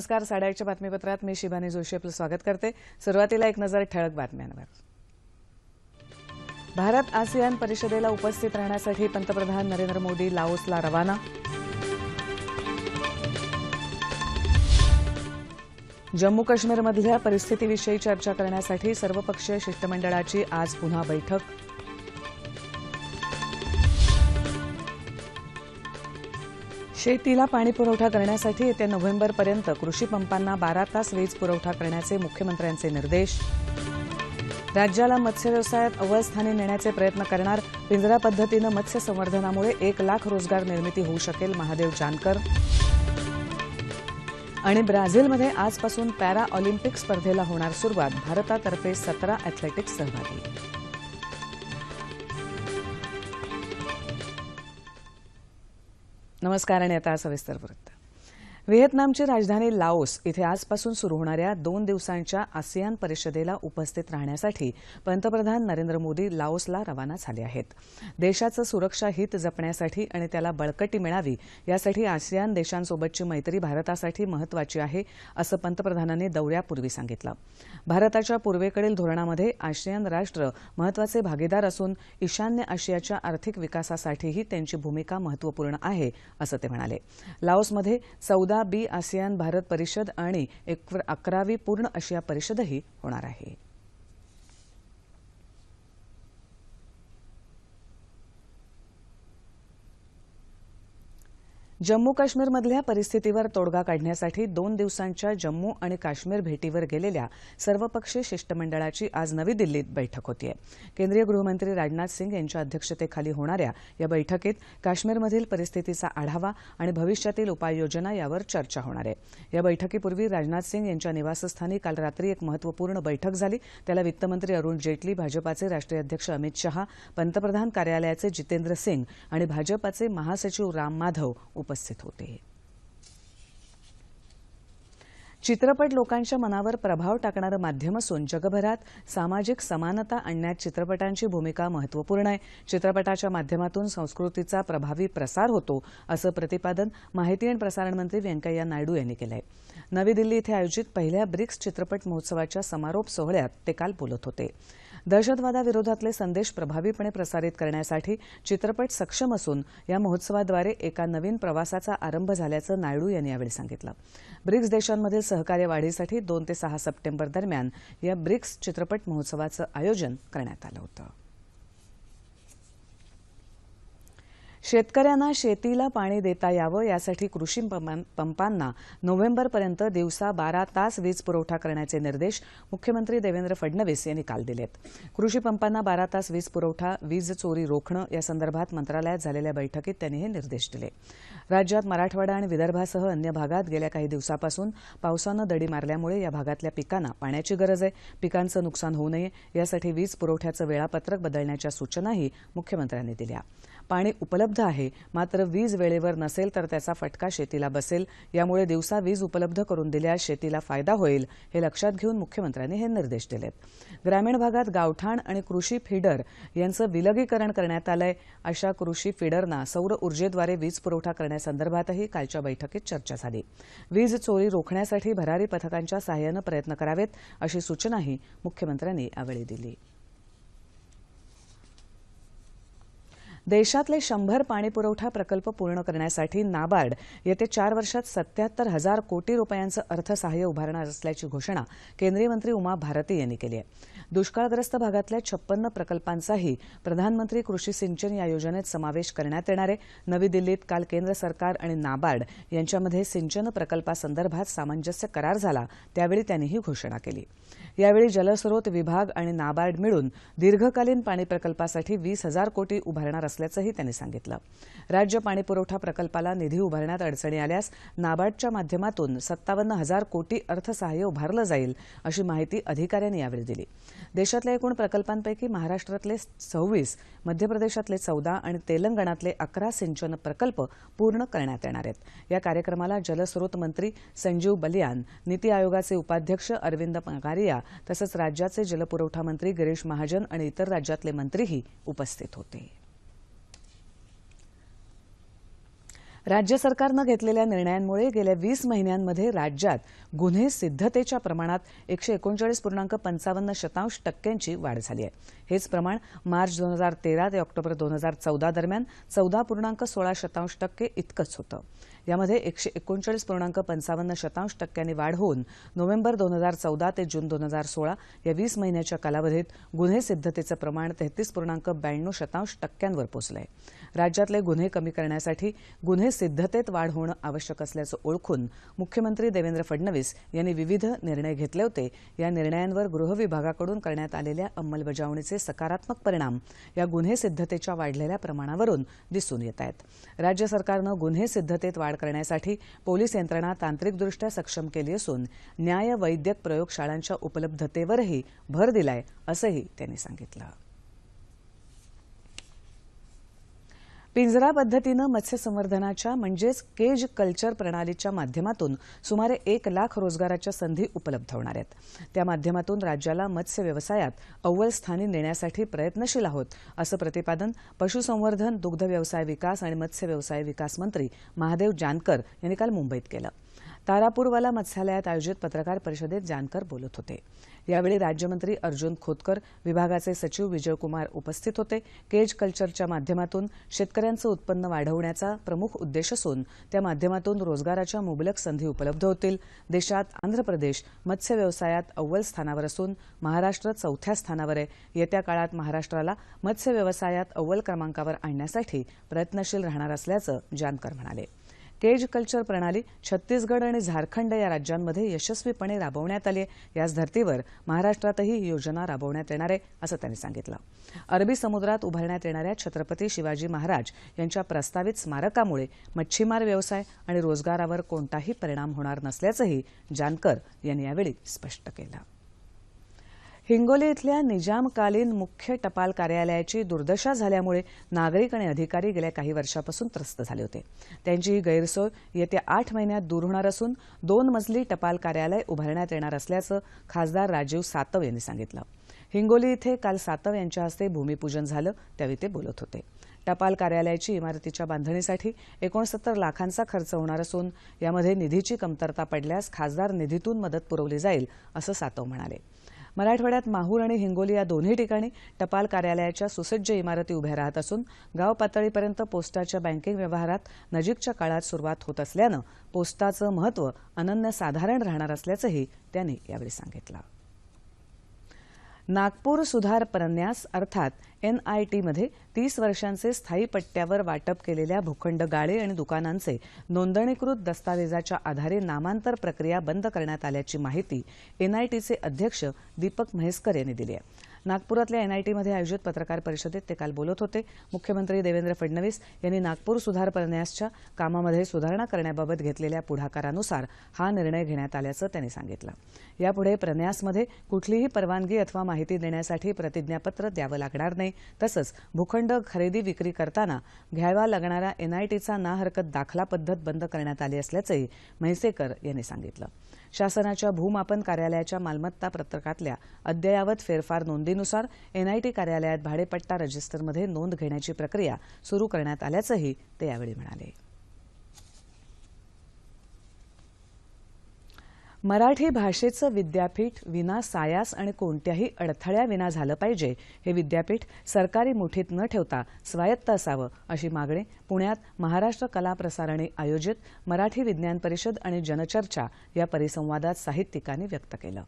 नमस्कार साडेआठच्या बातमीपत्रात मी शिबानी जोशी आपलं स्वागत करते. सुरुवातीला एक नजर ठळक बातम्यांवर. भारत आसियान परिषदेला उपस्थित राहण्यासाठी पंतप्रधान नरेंद्र मोदी लाओसला रवाना. जम्मू काश्मीरमधल्या परिस्थितीविषयी चर्चा करण्यासाठी सर्वपक्षीय शिष्टमंडळाची आज पुन्हा बैठक. शेतीला पाणी पुरवठा करण्यासाठी येत्या नोव्हेंबरपर्यंत कृषी पंपांना बारा तास वीज पुरवठा करण्याचे मुख्यमंत्र्यांचे निर्देश. राज्याला मत्स्य व्यवसायात अव्वल स्थानी नेण्याचे प्रयत्न करणार पिंजरा पद्धतीनं मत्स्य संवर्धनामुळे एक लाख रोजगार निर्मिती होऊ शकेल महादेव जानकर. आणि ब्राझीलमध्ये आजपासून पॅरा ऑलिम्पिक स्पर्धेला होणार सुरुवात भारतातर्फे सतरा अॅथलेटिक्स सहभागी. नमस्कार आणि आता सविस्तर वृत्त. व्हिएतनामची राजधानी लाओस इथे आजपासून सुरू होणाऱ्या दोन दिवसांच्या आसियान परिषदेला उपस्थित राहण्यासाठी पंतप्रधान नरेंद्र मोदी लाओसला रवाना झाले आहेत. देशाचं सुरक्षा हित जपण्यासाठी आणि त्याला बळकटी मिळावी यासाठी आसियान देशांसोबतची मैत्री भारतासाठी महत्वाची आहे असं पंतप्रधानांनी दौऱ्यापूर्वी सांगितलं. भारताच्या पूर्वेकडील धोरणामध्ये आसियान राष्ट्र महत्त्वाचे भागीदार असून ईशान्य आशियाच्या आर्थिक विकासासाठीही त्यांची भूमिका महत्त्वपूर्ण आहे असं ते म्हणाले. लाओसमध्ये चौदा बी आसियान भारत परिषद आणि अकरावी पूर्ण आशिया परिषदही होणार आहे. जम्मू काश्मीरमधल्या परिस्थितीवर तोडगा काढण्यासाठी दोन दिवसांच्या जम्मू आणि काश्मीर भेटीवर गेलेल्या सर्वपक्षीय शिष्टमंडळाची आज नवी दिल्लीत बैठक होतीय. केंद्रीय गृहमंत्री राजनाथ सिंग यांच्या अध्यक्षतेखाली होणाऱ्या या बैठकीत काश्मीरमधील परिस्थितीचा आढावा आणि भविष्यातील उपाययोजना यावर चर्चा होणार आहे. या बैठकीपूर्वी राजनाथ सिंग यांच्या निवासस्थानी काल रात्री एक महत्त्वपूर्ण बैठक झाली. त्याला वित्तमंत्री अरुण जेटली भाजपाचे राष्ट्रीय अध्यक्ष अमित शहा पंतप्रधान कार्यालयाचे जितेंद्र सिंग आणि भाजपाचे महासचिव राम माधव उपस्थित होते. चित्रपट लोकांच्या मनावर प्रभाव टाकणारं माध्यम असून जगभरात सामाजिक समानता आणण्यात चित्रपटांची भूमिका महत्त्वपूर्ण आहे. चित्रपटाच्या माध्यमातून संस्कृतीचा प्रभावी प्रसार होतो असं प्रतिपादन माहिती आणि प्रसारण मंत्री व्यंकय्या नायडू यांनी केलं आहे नवी दिल्ली इथं आयोजित पहिल्या ब्रिक्स चित्रपट महोत्सवाच्या समारोप सोहळ्यात ते काल बोलत होते. दहशतवादाविरोधातले संदेश प्रभावीपणे प्रसारित करण्यासाठी चित्रपट सक्षम असून या महोत्सवाद्वारे एका नवीन प्रवासाचा आरंभ झाल्याचं नायडू यांनी यावेळी सांगितलं. ब्रिक्स देशांमधील सहकार्य वाढीसाठी दोन ते सहा सप्टेंबर दरम्यान या ब्रिक्स चित्रपट महोत्सवाचं आयोजन करण्यात आलं होतं. शेतकऱ्यांना शेतीला पाणी देता यावं यासाठी कृषी पंपांना नोव्हेंबरपर्यंत दिवसा बारा तास वीज पुरवठा करण्याचे निर्देश मुख्यमंत्री देवेंद्र फडणवीस यांनी काल दिलेत. कृषी पंपांना बारा तास वीज पुरवठा वीज चोरी रोखणं यासंदर्भात मंत्रालयात झालेल्या बैठकीत त्यांनी हे निर्देश दिले. राज्यात मराठवाडा आणि विदर्भासह अन्य भागात गेल्या काही दिवसापासून पावसानं दडी मारल्यामुळे या भागातल्या पिकांना पाण्याची गरज आहे. पिकांचं नुकसान होऊ नये यासाठी वीज पुरवठ्याचं वेळापत्रक बदलण्याच्या सूचनाही मुख्यमंत्र्यांनी दिल्या. पाणी उपलब्ध उपलब्ध आहे. मात्र वीज वेळेवर नसेल तर त्याचा फटका शेतीला बसेल. यामुळे दिवसा वीज उपलब्ध करून दिल्यास शेतीला फायदा होईल हे लक्षात घेऊन मुख्यमंत्र्यांनी हे निर्देश दिलेत. ग्रामीण भागात गावठाण आणि कृषी फीडर यांचं विलगीकरण करण्यात आलंय. अशा कृषी फीडरना सौर ऊर्जेद्वारे वीज पुरवठा करण्यासंदर्भातही कालच्या बैठकीत चर्चा झाली. वीज चोरी रोखण्यासाठी भरारी पथकांच्या सहाय्यानं प्रयत्न करावेत अशी सूचनाही मुख्यमंत्र्यांनी यावेळी दिली. देशातले शंभर पाणीपुरवठा प्रकल्प पूर्ण करण्यासाठी नाबार्ड येत्या चार वर्षात सत्याहत्तर हजार कोटी रुपयांचं अर्थसहाय्य उभारणार असल्याची घोषणा केंद्रीय मंत्री उमा भारती यांनी केली आहे. दुष्काळग्रस्त भागातल्या छप्पन्न प्रकल्पांचाही प्रधानमंत्री कृषी सिंचन या योजनेत समावेश करण्यात येणार आहे. नवी दिल्लीत काल केंद्र सरकार आणि नाबार्ड यांच्यामध्ये सिंचन प्रकल्पासंदर्भात सामंजस्य करार झाला त्यावेळी त्यांनी ही घोषणा केली. यावेळी जलस्रोत विभाग आणि नाबार्ड मिळून दीर्घकालीन पाणी प्रकल्पासाठी वीस हजार कोटी उभारणार असल्याचंही त्यांनी सांगितलं. राज्य पाणीपुरवठा प्रकल्पाला निधी उभारण्यात अडचणी आल्यास नाबार्डच्या माध्यमातून सत्तावन्न हजार कोटी अर्थसहाय्य उभारलं जाईल अशी माहिती अधिकाऱ्यांनी यावेळी दिली. देशातल्या एकूण प्रकल्पांपैकी महाराष्ट्रातले सव्वीस मध्य प्रदेशातले चौदा आणि तेलंगणातले अकरा सिंचन प्रकल्प पूर्ण करण्यात येणार आहेत. या कार्यक्रमाला जलस्रोत मंत्री संजीव बलियान नीती आयोगाचे उपाध्यक्ष अरविंद पंगारिया तसंच राज्याचे जलपुरवठा मंत्री गिरीश महाजन आणि इतर राज्यातले मंत्रीही उपस्थित होते. राज्य सरकारनं घेतलेल्या निर्णयांमुळे गेल्या वीस महिन्यांमध्ये राज्यात गुन्हे सिद्धतेच्या प्रमाणात एकशे एकोणचाळीस पूर्णांक पंचावन्न शतांश टक्क्यांची वाढ झाली आहे. हेच प्रमाण मार्च दोन हजार तेरा ते ऑक्टोबर दोन हजार चौदा दरम्यान चौदा पूर्णांक सोळा शतांश टक्के इतकंच होतं. यामध्ये एकशे एकोणचाळीस पूर्णांक पंचावन्न शतांश टक्क्यांनी वाढ होऊन नोव्हेंबर दोन हजार चौदा ते जून दोन हजार सोळा या वीस महिन्याच्या कालावधीत गुन्हे सिद्धतेचं प्रमाण तेहतीस पूर्णांक ब्याण्णव शतांश टक्क्यांवर पोचलंय. राज्यातले गुन्हे कमी करण्यासाठी गुन्हे सिद्धतेत वाढ होणं आवश्यक असल्याचं ओळखून मुख्यमंत्री देवेंद्र फडणवीस यांनी विविध निर्णय घेतले होते. या निर्णयांवर गृह विभागाकडून करण्यात आलेल्या अंमलबजावणीचे सकारात्मक परिणाम या गुन्हे सिद्धतेच्या वाढलेल्या प्रमाणावरून दिसून येत आहेत. राज्य सरकारनं गुन्हे सिद्धतेत वाढ करण्यासाठी पोलीस यंत्रणा तांत्रिकदृष्ट्या सक्षम केली असून न्याय वैद्यक प्रयोगशाळांच्या उपलब्धतेवरही भर दिलाय असंही त्यांनी सांगितलं. पिंजरा पद्धतीनं मत्स्यसंवर्धनाच्या म्हणजेच केज कल्चर प्रणालीच्या माध्यमातून सुमारे एक लाख रोजगाराच्या संधी उपलब्ध होणार आहेत. त्या माध्यमातून राज्याला मत्स्य व्यवसायात अव्वल स्थानी नेण्यासाठी प्रयत्नशील आहोत असं प्रतिपादन पशुसंवर्धन दुग्ध व्यवसाय विकास आणि मत्स्य व्यवसाय विकास मंत्री महादेव जानकर यांनी काल मुंबईत केलं. तारापूरवाला मत्स्यालयात आयोजित पत्रकार परिषदेत जानकर बोलत होते. यावेळी राज्यमंत्री अर्जुन खोतकर विभागाचे सचिव विजयकुमार उपस्थित होते. केज कल्चरच्या माध्यमातून शेतकऱ्यांचं उत्पन्न वाढवण्याचा प्रमुख उद्देश असून त्या माध्यमातून रोजगाराच्या मुबलक संधी उपलब्ध होतील. देशात आंध्र प्रदेश मत्स्य व्यवसायात अव्वल स्थानावर असून महाराष्ट्र चौथ्या स्थानावर आहे. येत्या काळात महाराष्ट्राला मत्स्य व्यवसायात अव्वल क्रमांकावर आणण्यासाठी प्रयत्नशील राहणार असल्याचं जानकर म्हणाले. केज कल्चर प्रणाली छत्तीसगड आणि झारखंड या राज्यांमध्ये यशस्वीपणे राबवण्यात आली आहे. याच धर्तीवर महाराष्ट्रातही ही योजना राबवण्यात येणार आहे असं त्यांनी सांगितलं. अरबी समुद्रात उभारण्यात येणाऱ्या छत्रपती शिवाजी महाराज यांच्या प्रस्तावित स्मारकामुळे मच्छीमार व्यवसाय आणि रोजगारावर कोणताही परिणाम होणार नसल्याचंही जानकर यांनी यावेळी स्पष्ट केलं. हिंगोली इथल्या निजामकालीन मुख्य टपाल कार्यालयाची दुर्दशा झाल्यामुळे नागरिक आणि अधिकारी गेल्या काही वर्षापासून त्रस्त झाले होते. त्यांची ही गैरसोय येत्या आठ महिन्यात दूर होणार असून दोन मजली टपाल कार्यालय उभारण्यात येणार असल्याचं खासदार राजीव सातव यांनी सांगितलं. हिंगोली इथे काल सातव यांच्या हस्ते भूमिपूजन झालं त्यावेळी ते बोलत होते. टपाल कार्यालयाची इमारतीच्या बांधणीसाठी एकोणसत्तर लाखांचा खर्च होणार असून यामध्ये निधीची कमतरता पडल्यास खासदार निधीतून मदत पुरवली जाईल असं सातव म्हणाले. मराठवाड्यात माहूर आणि हिंगोली या दोन्ही ठिकाणी टपाल कार्यालयाच्या सुसज्ज इमारती उभ्या राहत असून गाव पातळीपर्यंत पोस्टाच्या बँकिंग व्यवहारात नजीकच्या काळात सुरुवात होत असल्यानं पोस्टाचं महत्त्व अनन्यसाधारण राहणार असल्याचंही त्यांनी यावेळी सांगितलं. नागपूर सुधार प्रन्यास अर्थात एनआयटीमध्ये तीस वर्षांचे स्थायी पट्ट्यावर वाटप केलेल्या भूखंड गाळे आणि दुकानांचे नोंदणीकृत दस्तावेजाच्या आधारे नामांतर प्रक्रिया बंद करण्यात आल्याची माहिती एनआयटीचे अध्यक्ष दीपक म्हैसकर यांनी दिली आहे. नागपुरातल्या एनआयटीमध्ये आयोजित पत्रकार परिषदेत ते काल बोलत होते. मुख्यमंत्री देवेंद्र फडणवीस यांनी नागपूर सुधार प्रन्यासच्या कामामध्ये सुधारणा करण्याबाबत घेतलेल्या पुढाकारानुसार हा निर्णय घेण्यात आल्याचं त्यांनी सांगितलं. यापुढे प्रन्यासमध्ये कुठलीही परवानगी अथवा माहिती देण्यासाठी प्रतिज्ञापत्र द्यावं लागणार नाही. तसंच भूखंड खरेदी विक्री करताना घ्यावा लागणारा एनआयटीचा ना हरकत दाखला पद्धत बंद करण्यात आली असल्याचंही म्हैसेकर यांनी सांगितलं. शासनाच्या भूमापन कार्यालयाच्या मालमत्ता पत्रकातल्या अद्ययावत फेरफार नोंदीनुसार एनआयटी कार्यालयात भाडेपट्टा रजिस्टरमध्ये नोंद घेण्याची प्रक्रिया सुरू करण्यात आल्याचंही ते यावेळी म्हणाले. मराठी भाषेचं विद्यापीठ विना सायास आणि कोणत्याही अडथळ्याविना झालं पाहिजे हे विद्यापीठ सरकारी मुठीत न ठेवता स्वायत्त असावं अशी मागणी पुण्यात महाराष्ट्र कला प्रसारणी आयोजित मराठी विज्ञान परिषद आणि जनचर्चा या परिसंवादात साहित्यिकांनी व्यक्त केलं.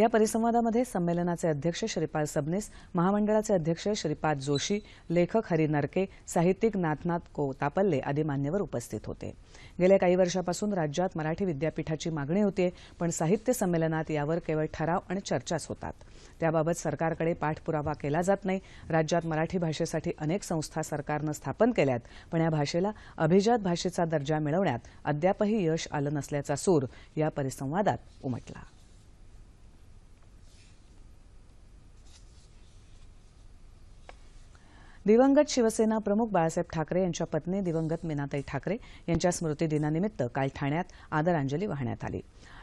या परिसंवादामध्ये संमेलनाचे अध्यक्ष श्रीपाल सबनीस महामंडळाचे अध्यक्ष श्रीपाद जोशी लेखक हरी नरके साहित्यिक नाथनाथ कोतापल्ले आदी मान्यवर उपस्थित होते. गेल्या काही वर्षापासून राज्यात मराठी विद्यापीठाची मागणी होती पण साहित्य संमेलनात यावर केवळ ठराव आणि चर्चाच होतात. त्याबाबत सरकारकडे पाठपुरावा केला जात नाही. राज्यात मराठी भाषेसाठी अनेक संस्था सरकारनं स्थापन केल्यात पण या भाषेला अभिजात भाषेचा दर्जा मिळवण्यात अद्यापही यश आलं नसल्याचा सूर या परिसंवादात उमटला. दिवंगत शिवसेना प्रमुख बाळासाहेब ठाकरे यांच्या पत्नी दिवंगत मीनाताई ठाकरे यांच्या स्मृतिदिनानिमित्त काल ठाण्यात आदरांजली वाहण्यात आली.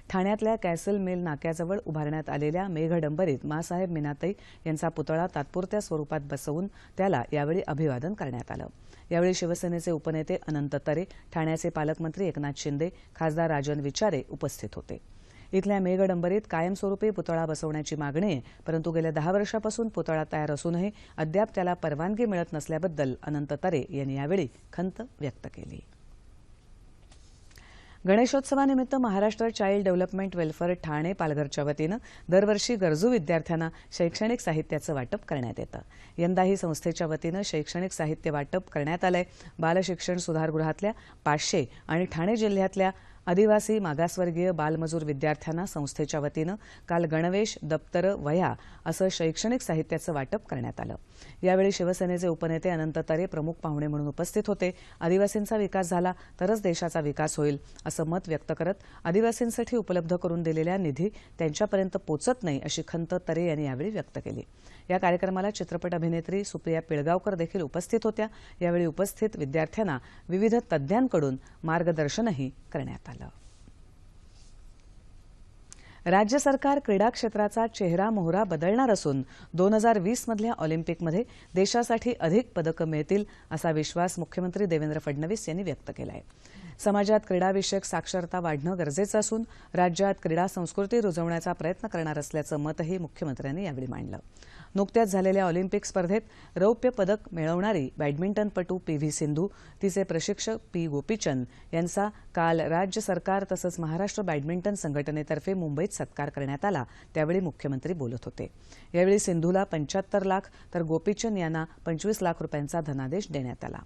ठाण्यातल्या कॅसल मिल नाक्याजवळ उभारण्यात आलेल्या मेघडंबरीत मासाहेब मीनाताई यांचा पुतळा तात्पुरत्या स्वरूपात बसवून त्याला यावेळी अभिवादन करण्यात आलं. यावेळी शिवसेनेचे उपनेते अनंत तरे ठाण्याचे पालकमंत्री एकनाथ शिंदे खासदार राजन विचारे उपस्थित होते. इथल्या मेघडंबरीत कायमस्वरूपी पुतळा बसवण्याची मागणी आहे परंतु गेल्या दहा वर्षापासून पुतळा तयार असूनही अद्याप त्याला परवानगी मिळत नसल्याबद्दल अनंत तरे यांनी यावेळी खंत व्यक्त केली. गणेशोत्सवानिमित्त Maharashtra child development welfare Thane पालघरच्या वतीनं दरवर्षी गरजू विद्यार्थ्यांना शैक्षणिक साहित्याचं वाटप करण्यात येतं. यंदाही संस्थेच्या वतीनं शैक्षणिक साहित्य वाटप करण्यात आलंय. बालशिक्षण सुधारगृहातल्या पाचशे आणि ठाणे जिल्ह्यातल्या आदिवासी मागासवर्गीय बालमजूर विद्यार्थ्यांना संस्थेच्या वतीनं काल गणवेश दप्तरं वह्या असं शैक्षणिक साहित्याचं वाटप करण्यात आलं. यावेळी शिवसेनेचे उपनेते अनंत तरे प्रमुख पाहुणे म्हणून उपस्थित होते. आदिवासींचा विकास झाला तरच देशाचा विकास होईल असं मत व्यक्त करत आदिवासींसाठी उपलब्ध करून दिलेल्या निधी त्यांच्यापर्यंत पोचत नाही अशी खंत तरे यांनी यावेळी व्यक्त केली. या कार्यक्रमाला चित्रपट अभिनेत्री सुप्रिया पिळगावकर देखील उपस्थित होत्या. यावेळी उपस्थित विद्यार्थ्यांना विविध तज्ज्ञांकडून मार्गदर्शनही करण्यात आलं. राज्य सरकार क्रीडा क्षेत्राचा चेहरा मोहरा बदलणार असून दोन हजार वीसमधल्या ऑलिम्पिकमध्ये देशासाठी अधिक पदकं मिळतील असा विश्वास मुख्यमंत्री देवेंद्र फडणवीस यांनी व्यक्त केला आहे समाजात क्रीडाविषयक साक्षरता वाढणं गरजेचं असून राज्यात क्रीडा संस्कृती रुजवण्याचा प्रयत्न करणार असल्याचं मतही मुख्यमंत्र्यांनी यावेळी मांडलं. नुकत्याच झालेल्या ऑलिम्पिक स्पर्धेत रौप्य पदक मिळवणारी बॅडमिंटनपटू पी व्ही सिंधू तिचे प्रशिक्षक पी गोपीचंद यांचा काल राज्य सरकार तसंच महाराष्ट्र बॅडमिंटन संघटनेतर्फे मुंबईत सत्कार करण्यात आला त्यावेळी मुख्यमंत्री बोलत होते. यावेळी सिंधूला पंच्याहत्तर लाख तर गोपीचंद यांना पंचवीस लाख रुपयांचा धनादेश देण्यात आला.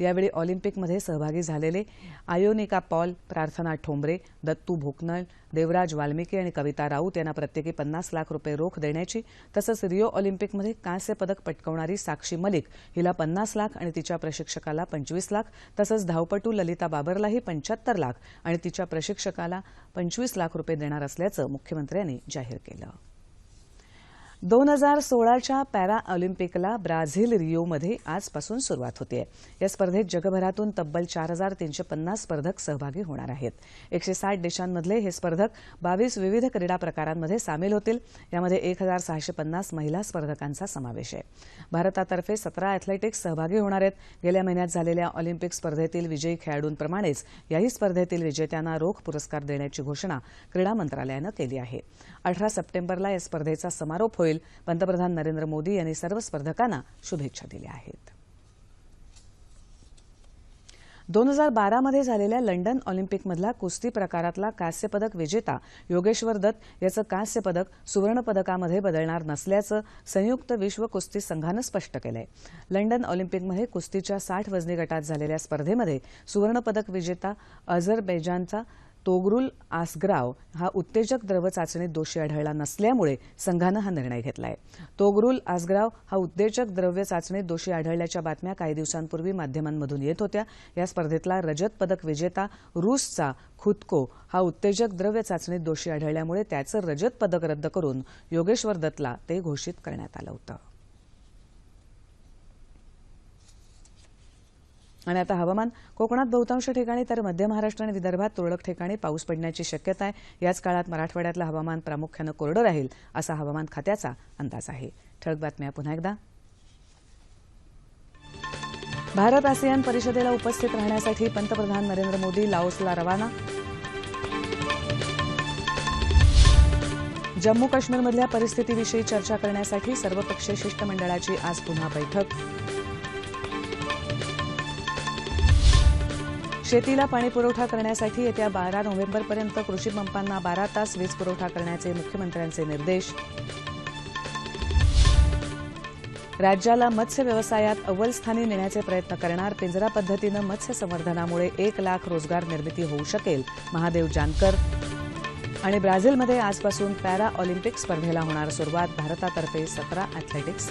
यावेळी ऑलिम्पिकमध्ये सहभागी झालेले आयोनिका पॉल प्रार्थना ठोंबरे दत्तू भोकनळ देवराज वाल्मिकी आणि कविता राऊत यांना प्रत्येकी पन्नास लाख रुपये रोख देण्याची तसंच रिओ ऑलिम्पिकमध्ये कांस्य पदक पटकवणारी साक्षी मलिक हिला पन्नास लाख आणि तिच्या प्रशिक्षकाला पंचवीस लाख तसंच धावपटू ललिता बाबरलाही पंच्याहत्तर लाख आणि तिच्या प्रशिक्षकाला पंचवीस लाख रुपये देणार असल्याचं मुख्यमंत्र्यांनी जाहीर केलं. दोन हजार सोळाच्या पॅरा ऑलिम्पिकला ब्राझील रिओमध्ये आजपासून सुरुवात होते या स्पर्धेत जगभरातून तब्बल चार हजार तीनशे पन्नास स्पर्धक सहभागी होणार आहेत. एकशे साठ देशांमधले हे स्पर्धक बावीस विविध क्रीडा प्रकारांमध्ये सामील होतील. यामध्ये एक हजार सहाशे पन्नास महिला स्पर्धकांचा समावेश आहे. भारतातर्फे सतरा अॅथलेटिक्स सहभागी होणार आहेत. गेल्या महिन्यात झालेल्या ऑलिम्पिक स्पर्धेतील विजयी खेळाडूंप्रमाणेच याही स्पर्धेतील विजेत्यांना रोख पुरस्कार देण्याची घोषणा क्रीडा मंत्रालयानं केली आहे. अठरा सप्टेंबरला या स्पर्धेचा समारोप होईल. पंतप्रधान नरेंद्र मोदी यांनी सर्व स्पर्धकांना शुभेच्छा दिल्या आहेत. दोन हजार बारामध्ये झालेल्या लंडन ऑलिम्पिकमधला कुस्ती प्रकारातला कांस्यपदक विजेता योगेश्वर दत्त याचं कांस्यपदक सुवर्णपदकामध्ये बदलणार नसल्याचं संयुक्त विश्व कुस्ती संघानं स्पष्ट केलंय. लंडन ऑलिम्पिकमध्ये कुस्तीच्या साठ वजनी गटात झालेल्या स्पर्धेमध्ये सुवर्णपदक विजेता अझरबैजानचा तोगरुल आसग्राव हा उत्तेजक द्रव चाचणीत दोषी आढळला नसल्यामुळे संघानं हा निर्णय घेतलाय. तोगरुल आसग्राव हा उत्तेजक द्रव्य चाचणीत दोषी आढळल्याच्या बातम्या काही दिवसांपूर्वी माध्यमांमधून येत होत्या. या स्पर्धेतला रजत पदक विजेता रूसचा खुदको हा उत्तेजक द्रव्य चाचणीत दोषी आढळल्यामुळे त्याचं रजत पदक रद्द करून योगेश्वर दत्तला ते घोषित करण्यात आलं होतं. आणि आता हवामान कोकणात बहुतांश ठिकाणी तर मध्य महाराष्ट्र आणि विदर्भात तुरळक ठिकाणी पाऊस पडण्याची शक्यता आहे. याच काळात मराठवाड्यातलं हवामान प्रामुख्यानं कोरडं राहील असा हवामान खात्याचा अंदाज आहे. ठळक बातम्या पुन्हा एकदा. भारत आसियान परिषदेला उपस्थित राहण्यासाठी पंतप्रधान नरेंद्र मोदी लाओसला रवाना. जम्मू काश्मीरमधल्या परिस्थितीविषयी चर्चा करण्यासाठी सर्वपक्षीय शिष्टमंडळाची आज पुन्हा बैठक. शेतीला पाणी पुरवठा करण्यासाठी येत्या बारा नोव्हेंबरपर्यंत कृषी पंपांना बारा तास वीज पुरवठा करण्याचे मुख्यमंत्र्यांचे निर्देश. राज्याला मत्स्य व्यवसायात अव्वल स्थानी नेण्याचे प्रयत्न करणार पिंजरा पद्धतीनं मत्स्य संवर्धनामुळे एक लाख रोजगार निर्मिती होऊ शकेल महादेव जानकर. आणि ब्राझीलमध्ये आजपासून पॅरा ऑलिम्पिक स्पर्धेला होणार सुरुवात भारतातर्फे सतरा अॅथलेटिक्स